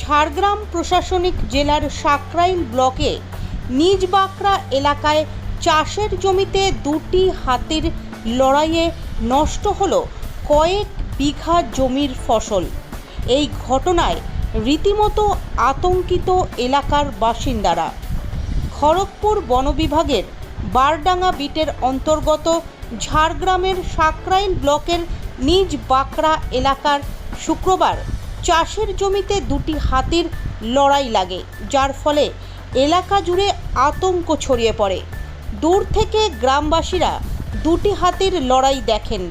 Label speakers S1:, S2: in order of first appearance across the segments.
S1: ঝাড়গ্রাম প্রশাসনিক জেলার সাকরাইল ব্লকে নিজ বাঁকড়া এলাকায় চাষের জমিতে দুটি হাতির লড়াইয়ে নষ্ট হল কয়েক বিঘা জমির ফসল। এই ঘটনায় রীতিমতো আতঙ্কিত এলাকার বাসিন্দারা। খড়গপুর বন বিভাগের বারডাঙ্গা বিটের অন্তর্গত ঝাড়গ্রামের সাকরাইল ব্লকের নিজ বাঁকড়া এলাকার শুক্রবার চাষের জমিতে দুটি হাতির লড়াই লাগে, যার ফলে এলাকা জুড়ে আতঙ্ক ছড়িয়ে পড়ে। দূর থেকে গ্রামবাসীরা দুটি হাতির লড়াই দেখেন।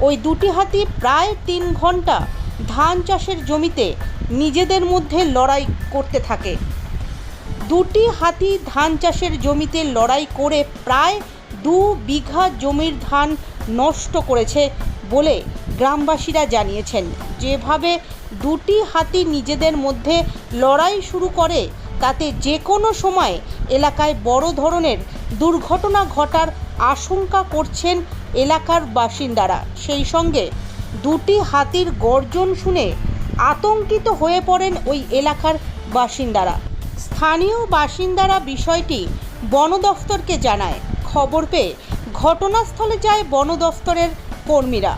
S1: ওই দুটি হাতি প্রায় তিন ঘণ্টা ধান চাষের জমিতে নিজেদের মধ্যে লড়াই করতে থাকে। দুটি হাতি ধান চাষের জমিতে লড়াই করে প্রায় দু বিঘা জমির ধান নষ্ট করেছে বলে গ্রামবাসীরা জানিয়েছেন, যেভাবে দুটি হাতি নিজেদের মধ্যে লড়াই শুরু করে, তাতে যে কোনো সময় এলাকায় বড় ধরনের দুর্ঘটনা ঘটার আশঙ্কা করছেন এলাকার বাসিন্দারা। সেই সঙ্গে দুটি হাতির গর্জন শুনে আতঙ্কিত হয়ে পড়েন ওই এলাকার বাসিন্দারা। স্থানীয় বাসিন্দারা বিষয়টি বন দফতরকে জানায়। খবর পেয়ে ঘটনাস্থলে যায় বন দফতরের কর্মীরা।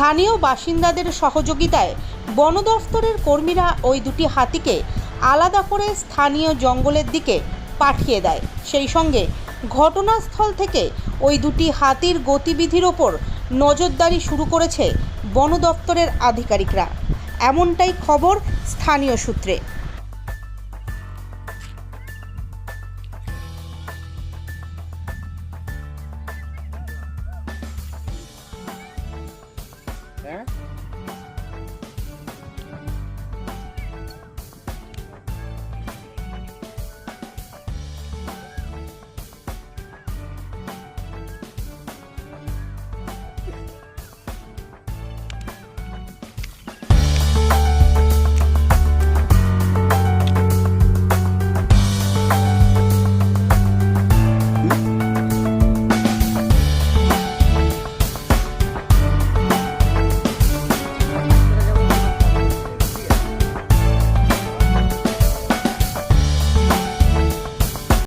S1: স্থানীয় বাসিন্দাদের সহযোগিতায় বন দফতরের কর্মীরা ওই দুটি হাতিকে আলাদা করে স্থানীয় জঙ্গলের দিকে পাঠিয়ে দেয়। সেই সঙ্গে ঘটনাস্থল থেকে ওই দুটি হাতির গতিবিধির ওপর নজরদারি শুরু করেছে বন দপ্তরের আধিকারিকরা। এমনটাই খবর স্থানীয় সূত্রে। there.